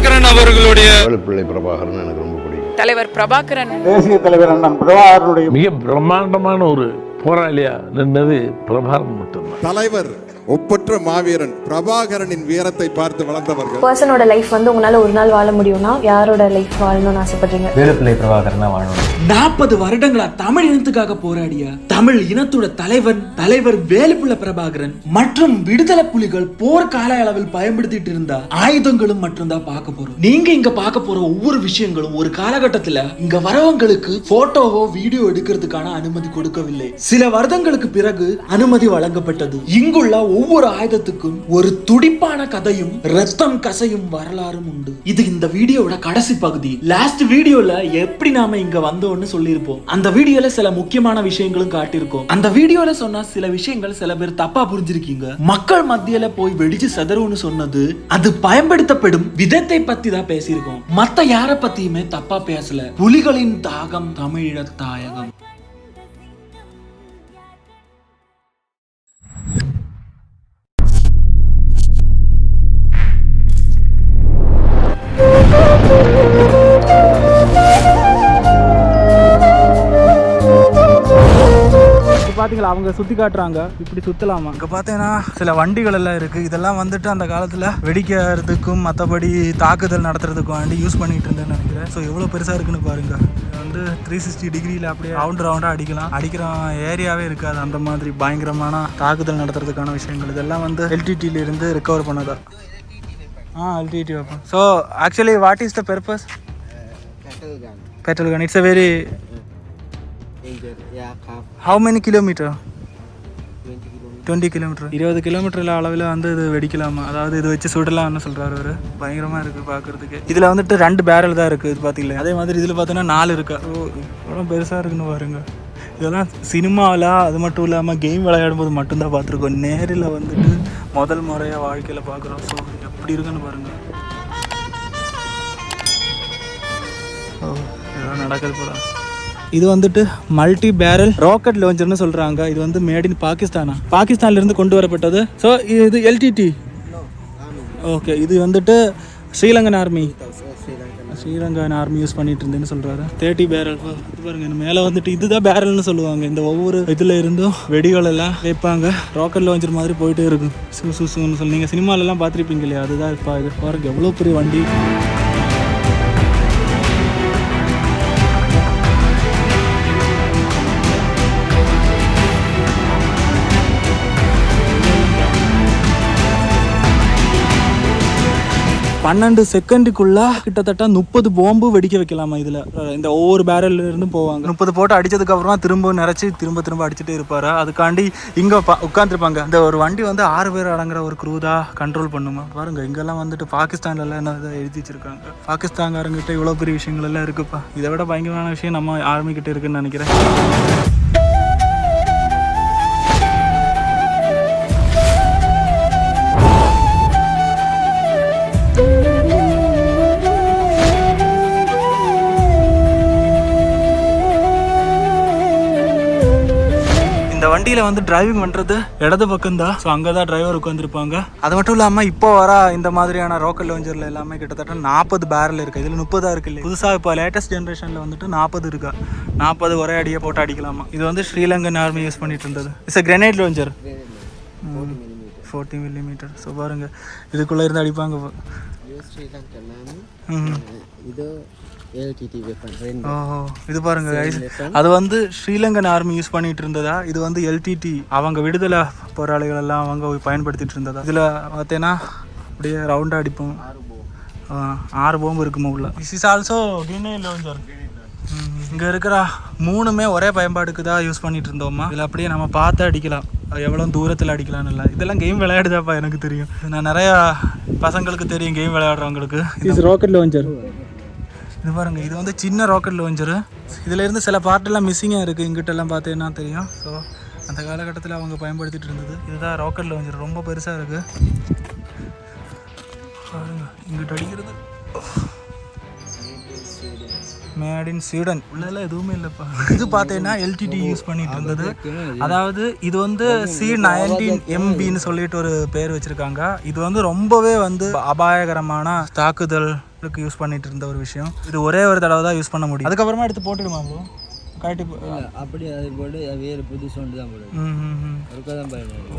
பிரபாகரன் அவர்களுடைய வேலுப்பிள்ளை பிரபாகரன் எனக்கு ரொம்ப பிடிக்கும். தலைவர் பிரபாகரன். தேசிய தலைவர் அண்ணன் பிரபாகரனுடைய மிக பிரம்மாண்டமான ஒரு போராளியா நின்றது பிரபாகரன் மட்டும்தான். தலைவர் ஒப்பற்ற மாவீரன் பிரபாகரனின் வீரத்தை பார்த்து வளர்ந்தவர்கள். பர்சனோட லைஃப் வந்து உங்களால ஒரு நாள் வாழ முடியும்னா யாரோட லைஃப் வாழணும்னு ஆசைப்படுறீங்க? வேலுப்பிள்ளை பிரபாகரன் தான் வாழணும். நாற்பது வருடங்களா தமிழ் இனத்துக்காக போராடிய தமிழ் இனத்தோட தலைவன் தலைவர் வேலுப்பிள்ளை பிரபாகரன் மற்றும் விடுதலை புலிகள் போர் கால அளவில் பயன்படுத்திட்டு இருந்த ஆயுதங்களும் மட்டும் தான் பார்க்க போறோம். நீங்க இங்க பார்க்க போற ஒவ்வொரு விஷயங்களும் ஒரு காலகட்டத்துல இங்க வரவங்களுக்கு போட்டோவோ வீடியோ எடுக்கிறதுக்கான அனுமதி கொடுக்கவில்லை. சில வருடங்களுக்கு பிறகு அனுமதி வழங்கப்பட்டது. இங்குள்ள ஒவ்வொரு ஆயுதத்துக்கும் ஒரு துடிப்பான கதையும் ரத்தம் கசையும் வரலாறும் உண்டு. இது இந்த வீடியோவோட கடைசி பகுதி. லாஸ்ட் வீடியோல எப்படி நாம இங்க வந்தோம்னு சொல்லியிருப்போம். அந்த வீடியோல சில முக்கியமான விஷயங்களும் காட்டியிருக்கோம். அந்த வீடியோல சொன்ன சில விஷயங்கள் சில பேர் தப்பா புரிஞ்சிருக்கீங்க. மக்கள் மத்தியில போய் வெடிச்சு செதறும்னு சொன்னது அது பயன்படுத்தப்படும் விதத்தை பத்தி தான் பேசியிருக்கோம். மத்த யார பத்தியுமே தப்பா பேசல. புலிகளின் தாகம் தமிழ தாயகம். பார்த்தீங்களா அவங்க சுற்றி காட்டுறாங்க. இப்படி சுற்றலாமா இங்கே பார்த்தீங்கன்னா சில வண்டிகள் எல்லாம் இருக்குது இதெல்லாம் வந்துட்டு அந்த காலத்தில் வெடிக்கிறதுக்கும் மற்றபடி தாக்குதல் நடத்துறதுக்கும் வேண்டி யூஸ் பண்ணிட்டு இருந்தேன்னு நினைக்கிறேன். ஸோ எவ்வளோ பெருசாக இருக்குன்னு பாருங்க. வந்து த்ரீ சிக்ஸ்டி டிகிரியில் அப்படியே ரவுண்ட் ரவுண்டாக அடிக்கலாம். அடிக்கிற ஏரியாவே இருக்காது. அந்த மாதிரி பயங்கரமான தாக்குதல் நடத்துறதுக்கான விஷயங்கள். இதெல்லாம் வந்து இருந்து ரெக்கவர் பண்ணதா? ஆ எல்டிடி வைப்போம் so actually what is the purpose patrol gun it's uh very how many kilometre twenty kilometre இருபது கிலோமீட்டர் அளவில் வந்து இது வெடிக்கலாமா? அதாவது இது வச்சு சுடலாம்னு சொல்கிறாரு அவர். பயங்கரமாக இருக்குது பார்க்குறதுக்கு இதில் வந்துட்டு ரெண்டு பேரல் தான் இருக்குது இது பார்த்தீங்களா அதே மாதிரி இதில் பார்த்தீங்கன்னா நாலு இருக்கா? ஓ இவ்வளோ பெருசாக இருக்குன்னு பாருங்க. இதெல்லாம் சினிமாவில் அது மட்டும் இல்லாமல் கேம் விளையாடும்போது மட்டும்தான் பார்த்துருக்கோம் நேரில் வந்துட்டு முதல் முறையாக வாழ்க்கையில் பார்க்குறோம் ஸோ எப்படி இருக்குன்னு பாருங்கள் ஓ இதெல்லாம் நடக்குது போல. இது வந்துட்டு மல்டி பேரல் ராக்கெட் லான்ச்சர்னு சொல்றாங்க. இது வந்து மேட் இன் பாகிஸ்தானா பாகிஸ்தான்ல இருந்து கொண்டு வரப்பட்டது. ஸோ இது எல்டிடி ஓகே இது வந்துட்டு Sri Lankan army Sri Lankan army use பண்ணிட்டு இருந்தேன்னு சொல்றாரு. தேர்ட்டி பேரல் இது பாருங்க மேலே வந்துட்டு இதுதான் பேரல்னு சொல்லுவாங்க. இந்த ஒவ்வொரு இதுல இருந்தும் வெடிகள் எல்லாம் வைப்பாங்க. ராக்கெட் லான்ச்சர் மாதிரி போயிட்டே இருக்கும். சு சு சுன்னு சொல்லி நீங்கள் சினிமாலெல்லாம் பார்த்துருப்பீங்க இல்லையா? அதுதான் இப்போ இது பாருங்க எவ்வளோ பெரிய வண்டி. பன்னெண்டு செகண்டுக்குள்ள கிட்டத்தட்ட முப்பது பாம்பு வெடிக்க வைக்கலாமா இதுல? இந்த ஒவ்வொரு பேரல்ல இருந்து போவாங்க. முப்பது போட்டு அடிச்சதுக்கு அப்புறமா திரும்ப நிறைச்சி திரும்ப திரும்ப அடிச்சுட்டே இருப்பாரு. அதுக்காண்டி இங்க உட்காந்துருப்பாங்க இந்த ஒரு வண்டி வந்து ஆறு பேர் அடங்குற ஒரு குரூதா கண்ட்ரோல் பண்ணுமா? பாருங்க இங்கெல்லாம் வந்துட்டு பாகிஸ்தான்ல எல்லாம் என்ன இதை எழுதி வச்சிருக்காங்க. பாகிஸ்தான்காரங்கிட்ட இவ்வளவு பெரிய விஷயங்கள் எல்லாம் இருக்குப்பா. இதை விட பயங்கரமான விஷயம் நம்ம ஆர்மி கிட்ட இருக்குன்னு நினைக்கிறேன். வண்டியில வந்து டிரைவிங் பண்றது இடது பக்கம் தான் ஸோ அங்கே தான் டிரைவர் உட்காந்துருப்பாங்க அது மட்டும் இல்லாமல் இப்போ வர இந்த மாதிரியான ரோக்கல் லான்ச்சர்ல எல்லாமே கிட்டத்தட்ட நாற்பது பேரல் இருக்கு. இதில் முப்பதா இருக்கு இல்லையா? புதுசாக இப்போ லேட்டஸ்ட் ஜென்ரேஷனில் வந்துட்டு நாற்பது இருக்கா? நாற்பது ஒரே அடியை போட்டு அடிக்கலாமா? இது வந்து ஸ்ரீலங்கன் ஆர்மி யூஸ் பண்ணிட்டு இருந்தது. It's grenade launcher forty millimetre so பாருங்க. இதுக்குள்ளே இருந்து அடிப்பாங்க. இது இது பாருங்க. அது வந்து ஸ்ரீலங்கன் ஆர்மி யூஸ் பண்ணிட்டு இருந்ததா இது வந்து எல்டிடி அவங்க விடுதலை போராளிகள் எல்லாம் அவங்க பயன்படுத்திட்டு இருந்ததா இதுல பார்த்தேன்னா அப்படியே ரவுண்டா அடிப்போம். ஆறு பாம்பு இருக்குமா உள்ள this is also grenade launcher இங்க இருக்கிற மூணுமே ஒரே பயன்பாடுக்கு தான் யூஸ் பண்ணிட்டு இருந்தோமா இதுல அப்படியே நம்ம பார்த்து அடிக்கலாம். எவ்வளோ தூரத்தில் அடிக்கலாம்னு இல்லை. இதெல்லாம் கேம் விளையாடுதாப்பா எனக்கு தெரியும். நான் நிறையா பசங்களுக்கு தெரியும் கேம் விளையாடுறவங்களுக்கு. இது ராக்கெட் லான்ச்சர் இது பாருங்க இது வந்து சின்ன ராக்கெட் லான்ச்சரு இதுல இருந்து சில பார்ட் எல்லாம் மிஸ்ஸிங்காக இருக்குது இங்கிட்ட எல்லாம் பார்த்தீங்கன்னா தெரியும்? ஸோ அந்த காலகட்டத்தில் அவங்க பயன்படுத்திட்டு இருந்தது. இதுதான் ராக்கெட் லான்ச்சர் ரொம்ப பெருசாக இருக்கு. பாருங்க இங்கிட்ட அடிக்கிறது. மேட் இன் ஸ்வீடன் உள்ளதெல்லாம் எதுவுமே இல்லைப்பா. இது பார்த்தீங்கன்னா எல்டிடி யூஸ் பண்ணிட்டு இருந்தது. அதாவது இது வந்து சி நைன்டீன் எம்பின்னு சொல்லிட்டு ஒரு பேர் வச்சிருக்காங்க. இது வந்து ரொம்பவே வந்து அபாயகரமான தாக்குதலுக்கு யூஸ் பண்ணிட்டு இருந்த ஒரு விஷயம். இது ஒரே ஒரு தடவை தான் யூஸ் பண்ண முடியும். அதுக்கப்புறமா எடுத்து போட்டுடுமா ப்ரோ கழட்டி அப்படி அது போட்டு வேறு புதுசு ஒன்று தான் போடுது.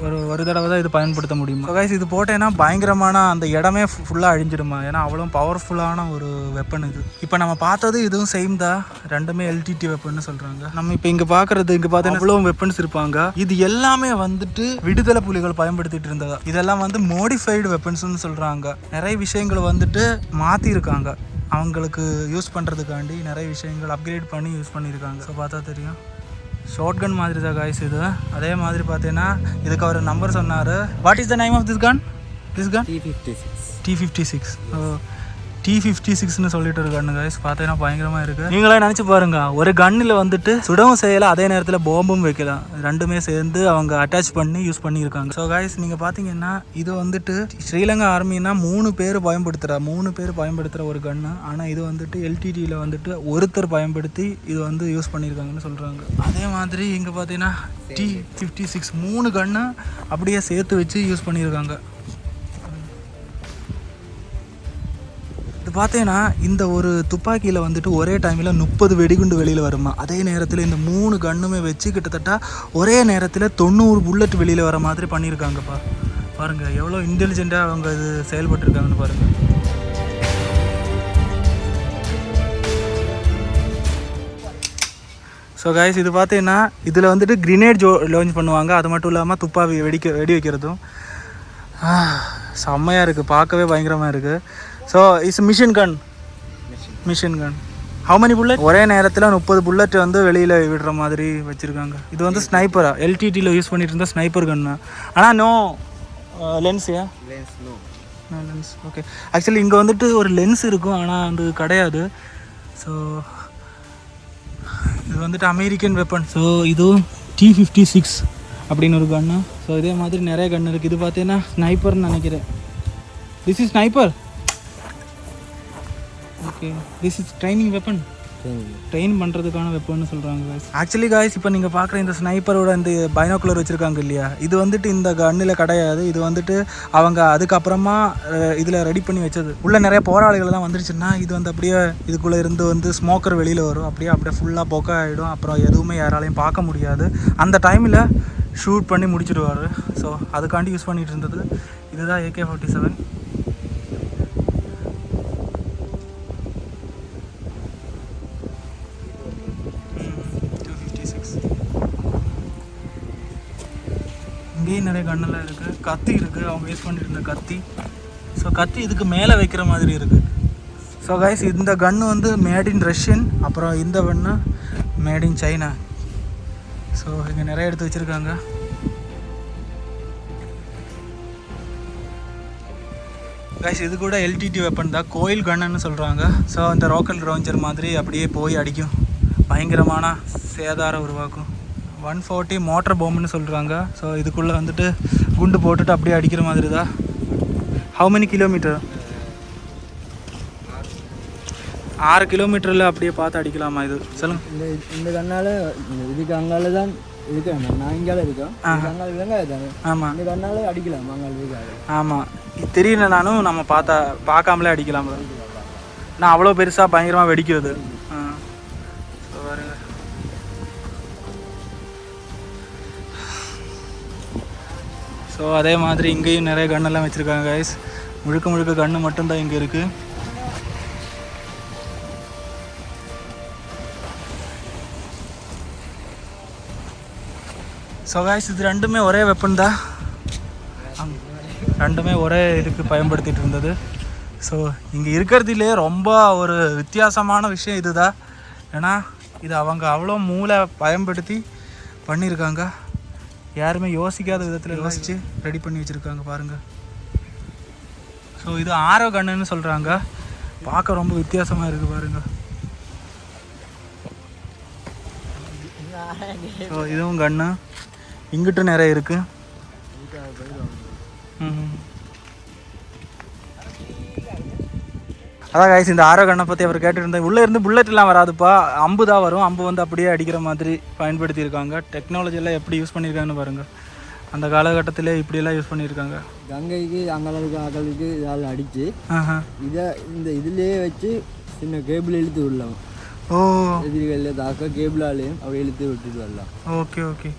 ஒரு ஒரு தடவை தான் இது பயன்படுத்த முடியும்? கைஸ் இது போட்டேன்னா பயங்கரமான அந்த இடமே ஃபுல்லாக அழிஞ்சிடுமா? ஏன்னா அவ்வளோ பவர்ஃபுல்லான ஒரு வெப்பன் இது. இப்போ நம்ம பார்த்தது இதுவும் சேம் தான். ரெண்டுமே எல்டிடி வெப்பன்னு சொல்கிறாங்க நம்ம இப்போ இங்கே பார்க்குறது இங்கே பார்த்தீங்கன்னா அவ்வளோ வெப்பன்ஸ் இருப்பாங்க. இது எல்லாமே வந்துட்டு விடுதலை புலிகள் பயன்படுத்திட்டு இருந்ததா? இதெல்லாம் வந்து மோடிஃபைடு வெப்பன்ஸ்னு சொல்கிறாங்க நிறைய விஷயங்களை வந்துட்டு மாற்றிருக்காங்க அவங்களுக்கு யூஸ் பண்ணுறதுக்காண்டி நிறைய விஷயங்கள் அப்கிரேட் பண்ணி யூஸ் பண்ணியிருக்காங்க. ஸோ பார்த்தா தெரியும். ஷார்ட் கன் மாதிரி தான் காய்ஸ் இது. அதே மாதிரி பார்த்தீங்கன்னா இதுக்கு அவர் நம்பர் சொன்னார். What is the name of this gun this gun T fifty six T fifty six T fifty சிக்ஸ்னு சொல்லிட்டு ஒரு கன்னு கைஸ் பார்த்தீங்கன்னா பயங்கரமாக இருக்குது நீங்களே நினச்சி பாருங்க. ஒரு கன்னில் வந்துட்டு சுடவும் செய்யலாம் அதே நேரத்தில் பாம்பும் வைக்கலாம் ரெண்டுமே சேர்ந்து அவங்க அட்டாச் பண்ணி யூஸ் பண்ணியிருக்காங்க. ஸோ கைஸ் நீங்கள் பார்த்தீங்கன்னா இது வந்துட்டு ஸ்ரீலங்கா ஆர்மினா மூணு பேர் பயன்படுத்துகிற மூணு பேர் பயன்படுத்துகிற ஒரு கன்னு ஆனால் இது வந்துட்டு எல்டிடியில் வந்துட்டு ஒருத்தர் பயன்படுத்தி இது வந்து யூஸ் பண்ணியிருக்காங்கன்னு சொல்கிறாங்க அதே மாதிரி இங்கே பார்த்தீங்கன்னா டி ஃபிஃப்டி சிக்ஸ் மூணு கன்னு அப்படியே சேர்த்து வச்சு யூஸ் பண்ணியிருக்காங்க. இது பார்த்தீங்கன்னா இந்த ஒரு துப்பாக்கியில் வந்துட்டு ஒரே டைமில் முப்பது வெடிகுண்டு வெளியில் வருமா? அதே நேரத்தில் இந்த மூணு கன்னுமே வச்சு கிட்டத்தட்ட ஒரே நேரத்தில் தொண்ணூறு புல்லட் வெளியில் வர மாதிரி பண்ணியிருக்காங்கப்பா. பாருங்கள் எவ்வளோ இன்டெலிஜென்ட்டாக அவங்க இது செயல்பட்டுருக்காங்கன்னு பாருங்கள் ஸோ கைஸ் இது பார்த்தீங்கன்னா இதில் வந்துட்டு கிரினேட் ஜோ லான்ச் பண்ணுவாங்க. அது மட்டும் இல்லாமல் துப்பாக்கி வெடிக்க வெடி வைக்கிறதும். செம்மையாக இருக்குது பார்க்கவே பயங்கரமாக இருக்குது so it's machine gun machine gun how many bullet ஒரே நேரத்தில் முப்பது புல்லட் வந்து வெளியில் விடுற மாதிரி வச்சுருக்காங்க. இது வந்து ஸ்னைப்பரா எல்டிடியில் யூஸ் பண்ணிட்டு இருந்த ஸ்னைப்பர் கன்னு ஆனால் no லென்ஸியா lens no lens okay actually இங்கே வந்துட்டு ஒரு லென்ஸ் இருக்கும் ஆனால் அது கிடையாது. ஸோ இது வந்துட்டு அமெரிக்கன் வெப்பன் ஸோ இதுவும் டி ஃபிஃப்டி சிக்ஸ் அப்படின்னு ஒரு கன்னு ஸோ இதே மாதிரி நிறைய கன்று இருக்குது இது பார்த்தீங்கன்னா ஸ்னைப்பர்னு நினைக்கிறேன். This is sniper okay this is training weapon train பண்ணுறதுக்கான வெப்பன்னு சொல்கிறாங்க ஆக்சுவலி காய்ஸ் இப்போ நீங்கள் பார்க்குற இந்த ஸ்னைப்பரோட இந்த பைனாக்குலர் வச்சுருக்காங்க இல்லையா? இது வந்துட்டு இந்த கண்ணில் கிடையாது. இது வந்துட்டு அவங்க அதுக்கப்புறமா இதில் ரெடி பண்ணி வச்சது. உள்ள நிறைய போராளிகள் தான் வந்துருச்சுன்னா இது வந்து அப்படியே இதுக்குள்ளே இருந்து வந்து ஸ்மோக்கர் வெளியில் வரும். அப்படியே அப்படியே ஃபுல்லாக பொக்க ஆகிடும் அப்புறம் எதுவுமே யாராலையும் பார்க்க முடியாது. அந்த டைமில் ஷூட் பண்ணி முடிச்சிடுவார். ஸோ அதுக்காண்டி யூஸ் பண்ணிட்டு இருந்தது. இதுதான் ஏகே ஃபார்ட்டி செவன் அங்கேயும் நிறைய கண்ணெல்லாம் இருக்குது கத்தி இருக்குது அவங்க யூஸ் பண்ணிட்டு இருந்த கத்தி. ஸோ கத்தி இதுக்கு மேலே வைக்கிற மாதிரி இருக்குது ஸோ கைஸ் இந்த கன்று வந்து மேட் இன் ரஷ்யன் அப்புறம் இந்த gun made in China so இங்கே நிறைய எடுத்து வச்சுருக்காங்க. கைஸ் இது கூட எல்டிடி வெப்பன் தான். கோயில் கன்னுன்னு சொல்கிறாங்க ஸோ இந்த ரோக்கல் லான்ச்சர் மாதிரி அப்படியே போய் அடிக்கும். பயங்கரமான சேதாரம் உருவாக்கும். ஒன் ஃபார்ட்டி மோட்டர் பாம்புன்னு சொல்கிறாங்க ஸோ இதுக்குள்ளே வந்துட்டு குண்டு போட்டுட்டு அப்படியே அடிக்கிற மாதிரி தான் ஹவு many கிலோமீட்டர் ஆறு கிலோமீட்டரில் அப்படியே பார்த்து அடிக்கலாமா இது? சொல்லுங்கள் இந்த இந்த கண்ணால் இதுக்கு அங்கால தான் இருக்கு. நான் இங்கால இருக்கேன். அங்கால வெங்காயம் தானே ஆமாம் இந்த கண்ணால் அடிக்கலாம் அங்கால ஆமாம் தெரியல நானும். நம்ம பார்த்தா பார்க்காமலே அடிக்கலாம்? நான் அவ்வளோ பெருசாக பயங்கரமாக வெடிக்கிறது. ஸோ அதே மாதிரி இங்கேயும் நிறைய கன்னெல்லாம் வச்சுருக்காங்க கைஸ் முழுக்க முழுக்க கன்று மட்டும்தான் இங்கே இருக்குது ஸோ கைஸ் இது ரெண்டுமே ஒரே வெப்பன் தான். ரெண்டுமே ஒரே இதுக்கு பயன்படுத்திட்டு இருந்தது. ஸோ இங்கே இருக்கிறதுலே ரொம்ப ஒரு வித்தியாசமான விஷயம் இதுதான். ஏன்னா இது அவங்க அவ்வளோ மூளை பயன்படுத்தி பண்ணியிருக்காங்க. யாருமே யோசிக்காத விதத்தில் யோசித்து ரெடி பண்ணி வச்சுருக்காங்க பாருங்கள் ஸோ இது ஆரோ கண்ணுன்னு சொல்கிறாங்க பார்க்க ரொம்ப வித்தியாசமாக இருக்குது பாருங்கள் ஸோ இதுவும் கண்ணு. இங்கிட்டு நிறைய இருக்குது ம் அதான் கைஸ் இந்த ஆரோ கண்ணை பற்றி அவர் கேட்டுருந்தேன் உள்ளே இருந்து புல்லட்லாம் வராதுப்பா. அம்பு தான் வரும். அம்பு வந்து அப்படியே அடிக்கிற மாதிரி பயன்படுத்தியிருக்காங்க. டெக்னாலஜி எல்லாம் எப்படி யூஸ் பண்ணியிருக்காங்கன்னு பாருங்கள் அந்த காலகட்டத்திலே இப்படியெல்லாம் யூஸ் பண்ணியிருக்காங்க. கங்கைக்கு அங்களவுக்கு அகலுக்கு இதால் அடித்து இதை இந்த இதுலேயே வச்சு சின்ன கேபிள் இழுத்து விடலாம். ஓ. எதிரிகளில் தாக்க கேபிளாலேயும் அவ இழுத்து விட்டுட்டு வரலாம். Okay okay.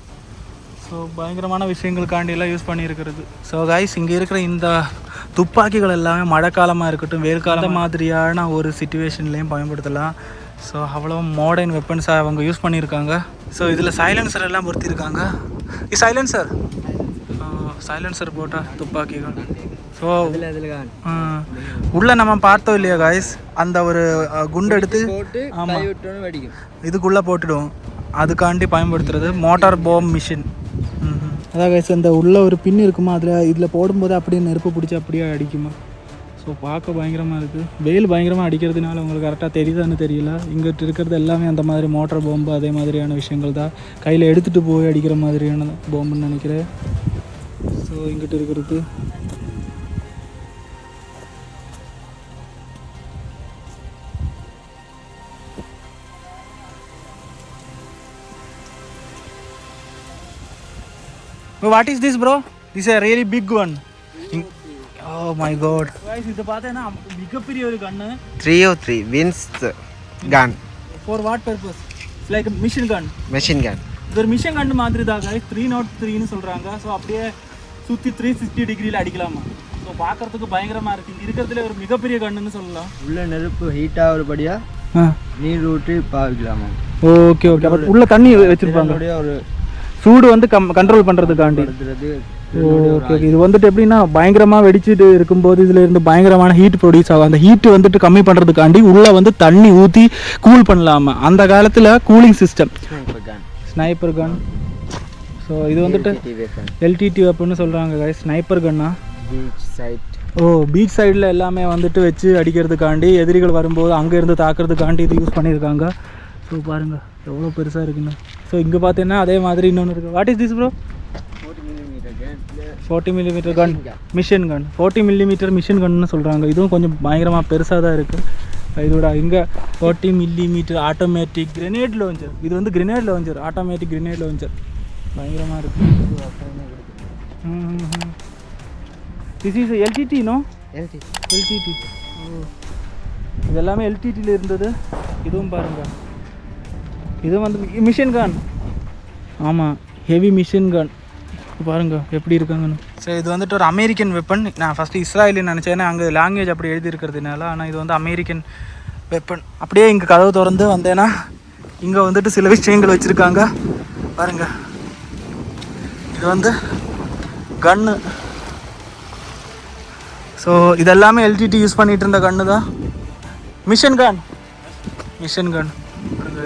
ஸோ பயங்கரமான விஷயங்களுக்காண்டி எல்லாம் யூஸ் பண்ணியிருக்கிறது. ஸோ கைஸ் இங்கே இருக்கிற இந்த துப்பாக்கிகள் எல்லாமே மழைக்காலமாக இருக்கட்டும் வெயில் காலம் மாதிரியான ஒரு சுச்சுவேஷன்லேயும் பயன்படுத்தலாம். ஸோ அவ்வளோ மாடர்ன் வெப்பன்ஸாக அவங்க யூஸ் பண்ணியிருக்காங்க. ஸோ இதில் சைலன்சர் எல்லாம் பொருத்தியிருக்காங்க. இது சைலன்சர் சைலன்சர் போட்ட துப்பாக்கிகள். ஸோ உள்ள நம்ம பார்த்தோம் இல்லையா காய்ஸ் அந்த ஒரு குண்டு எடுத்து போட்டு ஆமா. கை விட்டோன்னு வெடிக்கும். இதுக்குள்ளே போட்டுடுவோம். அதுக்காண்டி பயன்படுத்துறது மோட்டார் பாம் மிஷின். அதான் கைஸ் இந்த உள்ள ஒரு பின் இருக்குமா? அதில் இதில் போடும்போது அப்படியே நெருப்பு பிடிச்சி அப்படியே அடிக்குமா? ஸோ பார்க்க பயங்கரமாக இருக்குது வெயில் பயங்கரமாக அடிக்கிறதுனால உங்களுக்கு கரெக்டாக தெரியுதான்னு தெரியல. இங்கிட்டு இருக்கிறது எல்லாமே அந்த மாதிரி மோட்டர் பாம்பு அதே மாதிரியான விஷயங்கள் தான். கையில் எடுத்துகிட்டு போய் அடிக்கிற மாதிரியான பாம்புன்னு நினைக்கிறேன். ஸோ இங்கிட்டு இருக்கிறது what is this bro this a really big one oh my God இது பார்த்தேன்னா மிகப்பெரிய ஒரு gun 303 wins gun. For what purpose like machine gun machine gun. இது ஒரு மிஷின் கன் மாதிரி தான் நாட் த்ரீன்னு சொல்கிறாங்க ஸோ அப்படியே சுற்றி த்ரீ சிக்ஸ்டி டிகிரியில் அடிக்கலாமா? ஸோ பார்க்கறதுக்கு பயங்கரமாக இருக்குது இங்கே இருக்கிறதுல ஒரு மிகப்பெரிய கண்ணுன்னு சொல்லலாம். உள்ள நெருப்பு ஹீட் ஆகிறபடியாக நீர் ஊற்றி பாவிக்கலாமா? ஓகே ஓகே உள்ள தண்ணி வச்சிருப்பாங்க. ஒரு சூடு வந்து கம் கண்ட்ரோல் பண்ணுறதுக்காண்டி ஓகே இது வந்துட்டு எப்படின்னா பயங்கரமாக வெடிச்சிட்டு இருக்கும்போது இதில் இருந்து பயங்கரமான ஹீட் ப்ரொடியூஸ் ஆகும். அந்த ஹீட் வந்துட்டு கம்மி பண்ணுறதுக்காண்டி உள்ளே வந்து தண்ணி ஊற்றி கூல் பண்ணலாமா. அந்த காலத்தில் cooling system sniper gun so இது வந்துட்டு எல்டிடி அப்படின்னு சொல்கிறாங்க ஸ்னைப்பர் கன்னா ஓ பீச் சைடில் எல்லாமே வந்துட்டு வச்சு அடிக்கிறதுக்காண்டி எதிரிகள் வரும்போது அங்கே இருந்து தாக்குறதுக்காண்டி இது யூஸ் பண்ணியிருக்காங்க. ஸோ பாருங்கள் எவ்வளோ பெருசாக இருக்குன்னு. ஸோ இங்கே பார்த்தீங்கன்னா அதே மாதிரி இன்னொன்று இருக்குது what is this bro 40 millimeter gun. Forty millimetre gun machine gun forty millimetre machine கன்னு சொல்கிறாங்க இதுவும் கொஞ்சம் பயங்கரமாக பெருசாக தான் இருக்குது இதோட இங்கே forty millimetre automatic grenade launcher இது வந்து grenade launcher automatic grenade launcher பயங்கரமாக இருக்குது this is LTTE no LT LTTE oh. இது எல்லாமே எல்டிடியில் இருந்தது. இதுவும் பாருங்கள் இதுவும் வந்து மிஷின் கன் ஆமாம் ஹெவி மிஷின் கன் பாருங்க எப்படி இருக்காங்கன்னு. சரி இது வந்துட்டு ஒரு அமெரிக்கன் வெப்பன் நான் ஃபஸ்ட்டு இஸ்ராயலின்னு நினச்சேன். அங்கே லாங்குவேஜ் அப்படி எழுதி இருக்கிறதுனால ஆனால் இது வந்து அமெரிக்கன் வெப்பன் அப்படியே இங்கே கதவு திறந்து வந்தேன்னா இங்கே வந்துட்டு சில விஷயங்கள் வச்சுருக்காங்க. பாருங்க. இது வந்து கன்னு ஸோ இதெல்லாமே எல்டிடி யூஸ் பண்ணிட்டு இருந்த கன்று தான் மிஷன் கன் மிஷன் கன்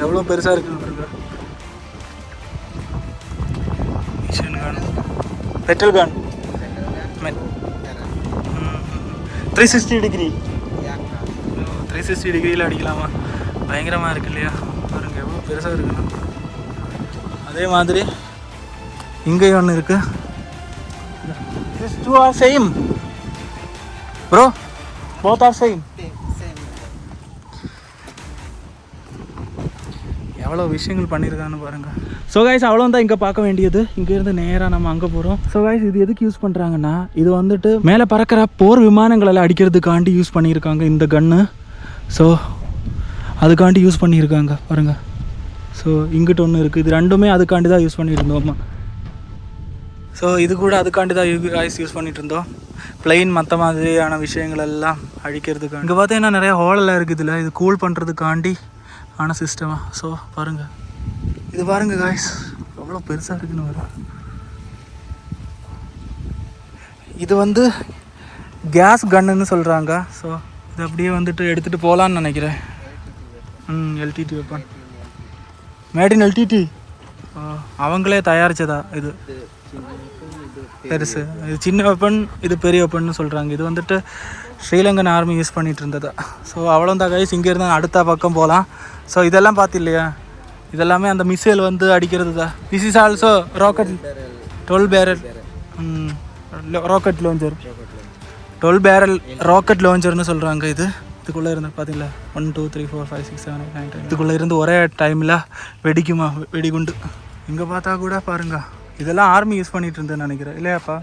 எவ்வளோ பெருசாக இருக்குன்னு பாருங்க machine gun patrol gun three sixty degree three sixty டிகிரியில் அடிக்கலாமா? பயங்கரமாக இருக்கு இல்லையா? பாருங்க எவ்வளோ பெருசாக இருக்குன்னு அதே மாதிரி இங்கேயும் ஒன்று இருக்கு. Two are same bro both are same எவ்வளோ விஷயங்கள் பண்ணியிருக்கான்னு பாருங்கள் ஸோ கைஸ் அவ்வளோ தான் இங்கே பார்க்க வேண்டியது. இங்கேருந்து நேராக நம்ம அங்கே போகிறோம் ஸோ கைஸ் இது எதுக்கு யூஸ் பண்ணுறாங்கன்னா இது வந்துட்டு மேலே பறக்கிற போர் விமானங்களெல்லாம் அடிக்கிறதுக்காண்டி யூஸ் பண்ணியிருக்காங்க இந்த கன்று ஸோ அதுக்காண்டி யூஸ் பண்ணியிருக்காங்க பாருங்கள் ஸோ இங்கிட்ட ஒன்று இருக்குது இது ரெண்டுமே அதுக்காண்டி தான் யூஸ் பண்ணிட்டு இருந்தோம்மா ஸோ இது கூட அதுக்காண்டி தான் யூஸ் யூஸ் பண்ணிட்டு இருந்தோம் பிளெயின் மற்ற மாதிரியான விஷயங்கள் எல்லாம் அழிக்கிறதுக்கு இங்கே பார்த்தீங்கன்னா நிறைய ஹோலெல்லாம் இருக்குது இதில் இது கூல் பண்ணுறதுக்காண்டி ஆன சிஸ்டமாக ஸோ பாருங்கள் இது பாருங்கள் காய்ஸ் எவ்வளோ பெருசாக இருக்குன்னு வரும் இது வந்து கேஸ் கன்னுன்னு சொல்கிறாங்க ஸோ இது அப்படியே வந்துட்டு எடுத்துகிட்டு போகலான்னு நினைக்கிறேன். ம் LTTE weapon made in LTTE அவங்களே தயாரித்ததா இது? பெருசு இது சின்ன வெப்பன் இது பெரிய வெப்பன்னு சொல்கிறாங்க இது வந்துட்டு ஸ்ரீலங்கன் ஆர்மி யூஸ் பண்ணிட்டு இருந்ததா ஸோ அவ்வளோதான் கைஸ் இங்கேருந்து அடுத்த பக்கம் போகலாம் ஸோ இதெல்லாம் பார்த்து இல்லையா? இதெல்லாமே அந்த மிசைல் வந்து அடிக்கிறது தான் this is also rocket dual barrel rocket launcher dual barrel rocket லான்ச்சர்னு சொல்கிறாங்க இது. இதுக்குள்ளே இருந்து பார்த்தீங்களா one two three four five six seven eight nine ten இதுக்குள்ளே இருந்து ஒரே டைமில் வெடிக்குமா? வெடிகுண்டு. இங்கே பார்த்தா கூட பாருங்க. இதெல்லாம் ஆர்மி யூஸ் பண்ணிட்டு இருந்தேன்னு நினைக்கிறேன். இல்லையாப்பா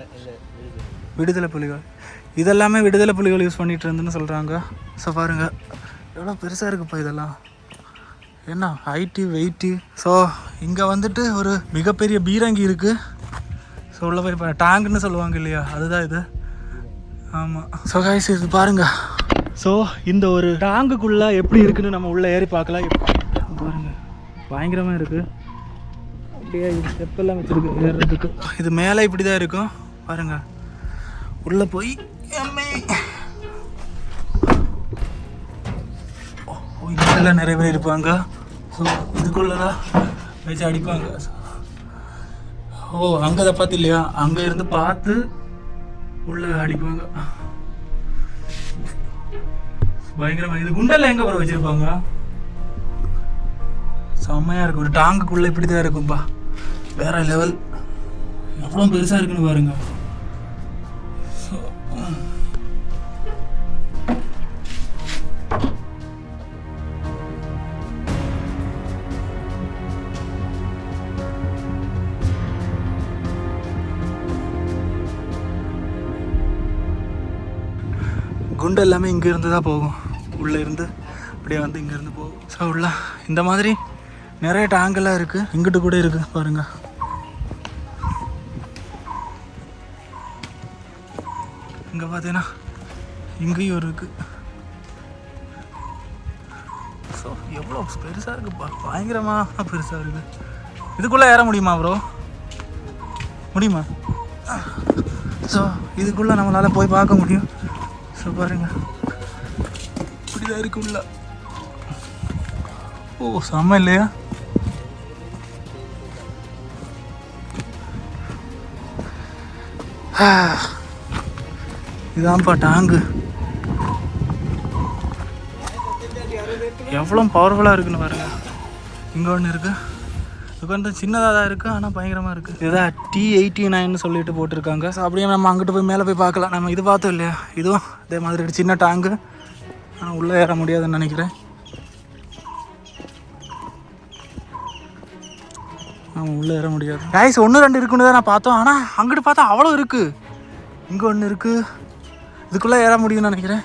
விடுதலை புலிகள். இதெல்லாமே விடுதலை புலிகள் யூஸ் பண்ணிட்டு இருந்துன்னு சொல்கிறாங்க ஸோ பாருங்க. எவ்வளோ பெருசாக இருக்குப்பா இதெல்லாம். என்ன ஹைட்டு வெயிட்டு ஸோ இங்கே வந்துட்டு ஒரு மிகப்பெரிய பீரங்கி இருக்குது ஸோ உள்ள போய் இப்போ டேங்குன்னு சொல்லுவாங்க இல்லையா? அதுதான் இது. ஆமாம் ஸோ கைஸ் இது பாருங்க. ஸோ இந்த ஒரு டேங்குக்குள்ளே எப்படி இருக்குன்னு நம்ம உள்ளே ஏறி பார்க்கலாம். பாருங்கள் பாருங்க. பயங்கரமாக இருக்குது அப்படியே இது ஸ்டெப்பெல்லாம் வச்சுருக்கு ஏறுறதுக்கு. இது மேலே இப்படி தான் இருக்கும். பாருங்க. உள்ளே போய் இதெல்லாம் நிறைய பேர் இருப்பாங்க. ஸோ இதுக்குள்ளே தான் வச்சு அடிப்பாங்க. ஓ அங்கே அதை பார்த்து இல்லையா அங்கே இருந்து பார்த்து உள்ள அடிப்பாங்க. பயங்கரமா. இது குண்டெல்லாம் எங்க வர வச்சிருப்பாங்க? செம்மையா இருக்கும். ஒரு டாங்குக்குள்ள இப்படி தான் இருக்கும்பா. வேற லெவல் எவ்வளோ பெருசாக இருக்குன்னு பாருங்க. குண்டு எல்லாமே இங்கேருந்து தான் போகும். உள்ளே இருந்து அப்படியே வந்து இங்கேருந்து போகும். ஸோ உள்ள இந்த மாதிரி நிறைய டேங்கெல்லாம் இருக்குது இங்கிட்டு கூட இருக்குது பாருங்கள் பார்த்தீங்கன்னா இங்கேயும் இருக்குது ஸோ எவ்வளோ பெருசாக இருக்குப்பா. பயங்கரமாக பெருசாக இருக்குது இதுக்குள்ளே ஏற முடியுமா ப்ரோ முடியுமா? ஸோ இதுக்குள்ளே நம்மளால் போய் பார்க்க முடியும். ஸோ பாருங்க. இப்படிதான் இருக்குள்ள ஓ செம்ம இல்லையா? Ah இதான்ப்பா டாங்கு. எவ்வளோ பவர்ஃபுல்லாக இருக்குன்னு பாருங்க. இங்கே ஒன்று இருக்குது கொஞ்சம் சின்னதாக தான் இருக்குது ஆனால் பயங்கரமாக இருக்குது இதுதான் டி எயிட்டி நைன் சொல்லிட்டு போட்டிருக்காங்க. ஸோ அப்படியே நம்ம அங்கிட்டு போய் மேலே போய் பார்க்கலாம். நம்ம இது பார்த்தோம் இல்லையா? இதுவும் இதே மாதிரி ஒரு சின்ன டேங்கு. ஆனால் உள்ளே ஏற முடியாதுன்னு நினைக்கிறேன். ஆமாம் உள்ளே ஏற முடியாது. ரைஸ் ஒன்று ரெண்டு இருக்குன்னு தான் நான் பார்த்தோம். ஆனால் அங்கிட்டு பார்த்தா அவ்வளோ இருக்குது இங்கே ஒன்று இருக்குது இதுக்குள்ளே ஏற முடியும்னு நினைக்கிறேன்.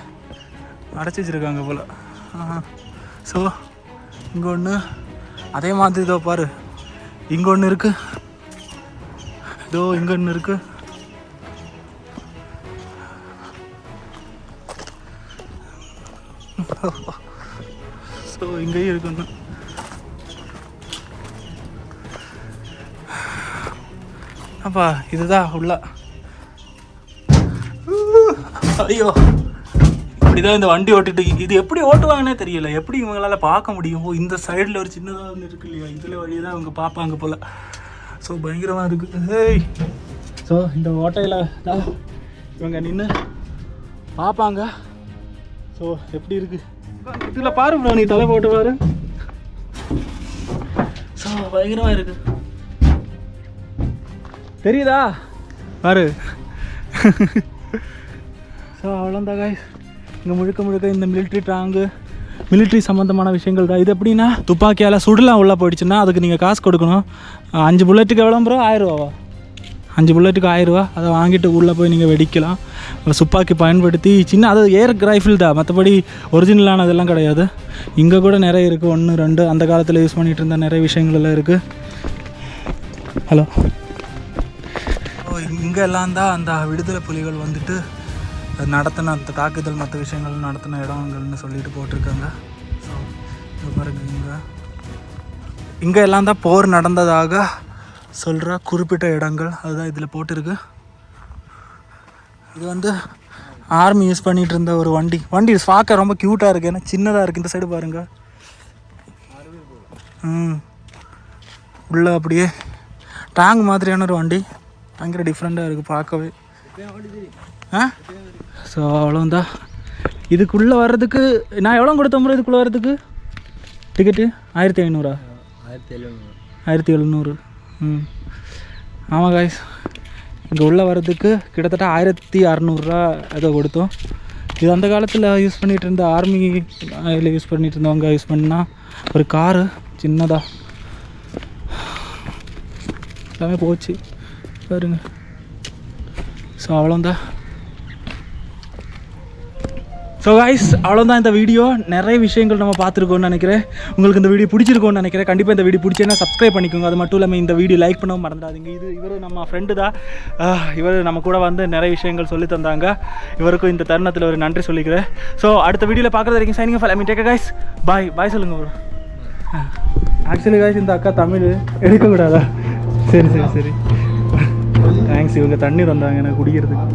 அடைச்சி வச்சுருக்காங்க போல். ஸோ இங்கே ஒன்று அதே மாதிரி இதோ பாரு. இங்கே ஒன்று இருக்குது இதோ இங்கே ஒன்று இருக்குது ஸோ இங்கேயும் இருக்கு ஒன்று அப்பா இதுதான் உள்ள. ஐயோ. இப்படிதான் இந்த வண்டி ஓட்டிட்டு இது எப்படி ஓட்டுவாங்கன்னே தெரியல. எப்படி இவங்களால பார்க்க முடியும்? ஓ இந்த சைடில் ஒரு சின்னதாக ஒன்று இருக்கு இல்லையா? இதில் வழியே தான் அவங்க பார்ப்பாங்க போல். ஸோ பயங்கரமாக இருக்குது ஹேய் ஸோ இந்த ஓட்டையில் தான் இவங்க நின்று பார்ப்பாங்க. ஸோ எப்படி இருக்கு? இதில் பாரு ப்ரோ நீ தலை போட்டு பாரு. ஸோ பயங்கரமாக இருக்கு. தெரியுதா? பாரு. ஸோ அவ்வளோதான் காய்ஸ் இங்கே முழுக்க முழுக்க இந்த மிலிட்ரி ட்ராங்கு மிலிட்ரி சம்மந்தமான விஷயங்கள் தான். இது எப்படின்னா துப்பாக்கியால் சுடலாம் உள்ளே போயிடுச்சுன்னா அதுக்கு நீங்கள் காசு கொடுக்கணும். அஞ்சு புல்லட்டுக்கு எவ்வளோ ப்ரோ ஆயிரரூவாவா அஞ்சு புல்லட்டுக்கு ஆயிரரூவா அதை வாங்கிட்டு உள்ளே போய் நீங்கள் வெடிக்கலாம். துப்பாக்கி பயன்படுத்தி சின்ன அது ஏர் ரைஃபிள் தான். மற்றபடி ஒரிஜினலானதெல்லாம் கிடையாது. இங்கே கூட நிறைய இருக்குது ஒன்று ரெண்டு அந்த காலத்தில் யூஸ் பண்ணிகிட்டு இருந்த நிறைய விஷயங்கள் எல்லாம் இருக்குது ஹலோ இங்கே எல்லாம் தான் அந்த விடுதலை புலிகள் வந்துட்டு நடத்தின அந்த தாக்குதல் மற்ற விஷயங்கள் நடத்தின இடங்கள்னு சொல்லிட்டு போட்டிருக்காங்க. ஸோ இங்கே பாருங்க இங்கே. இங்கே எல்லாம் தான் போர் நடந்ததாக சொல்கிற குறிப்பிட்ட இடங்கள் அதுதான் இதில் போட்டிருக்கு. இது வந்து ஆர்மி யூஸ் பண்ணிட்டு இருந்த ஒரு வண்டி. வண்டி பார்க்க ரொம்ப க்யூட்டாக இருக்குது ஏன்னா சின்னதாக இருக்குது இந்த சைடு பாருங்க. ம். உள்ள அப்படியே டேங்க் மாதிரியான ஒரு வண்டி. பயங்கர டிஃப்ரெண்ட்டாக இருக்குது பார்க்கவே. ஆ? ஸோ அவ்வளோந்தான் இதுக்குள்ளே வர்றதுக்கு நான் எவ்வளோ கொடுத்தேன் ப்ரோ இதுக்குள்ளே வர்றதுக்கு? டிக்கெட்டு ஆயிரத்தி ஐநூறா? ஆயிரத்தி எழுநூறு. ஆயிரத்தி எழுநூறு. ம். ஆமாம் காய்ஸ் இங்கே உள்ளே வர்றதுக்கு கிட்டத்தட்ட ஆயிரத்தி அறநூறுரூவா ஏதோ கொடுத்தோம். இது அந்த காலத்தில் யூஸ் பண்ணிகிட்டு இருந்த ஆர்மி இதில் யூஸ் பண்ணிட்டு இருந்தவங்க யூஸ் பண்ணா ஒரு காரு சின்னதாக எல்லாமே போச்சு. பாருங்க. ஸோ அவ்வளோந்தான் ஸோ கைஸ் அவ்வளோதான் இந்த வீடியோ நிறைய விஷயங்கள் நம்ம பார்த்துருக்கோம்னு நினைக்கிறேன். உங்களுக்கு இந்த வீடியோ பிடிச்சிருக்கோம்னு நினைக்கிறேன். கண்டிப்பாக இந்த வீடியோ பிடிச்சேன்னா சப்ஸ்கிரைப் பண்ணிக்கோங்க. அது மட்டும் இல்லாமல் இந்த வீடியோ லைக் பண்ணவும் மறந்துடாதீங்க. இது இவர் நம்ம ஃப்ரெண்டு தான். ஆஹ், இவர் நம்ம கூட வந்து நிறைய விஷயங்கள் சொல்லி தந்தாங்க. இவருக்கும் இந்த தருணத்தில் ஒரு நன்றி சொல்லிக்கிறேன். ஸோ அடுத்த வீடியோவில் பார்க்குறது வரைக்கும் shining fall I mean take guys bye bye சொல்லுங்க ஒரு ஆக்சுவலி காய்ஸ் இந்த அக்கா தமிழ். எடுக்கக்கூடாதா? சரி சரி சரி. தேங்க்ஸ் இவங்க தண்ணி தந்தாங்க. எனக்கு குடிக்கிறதுக்கு.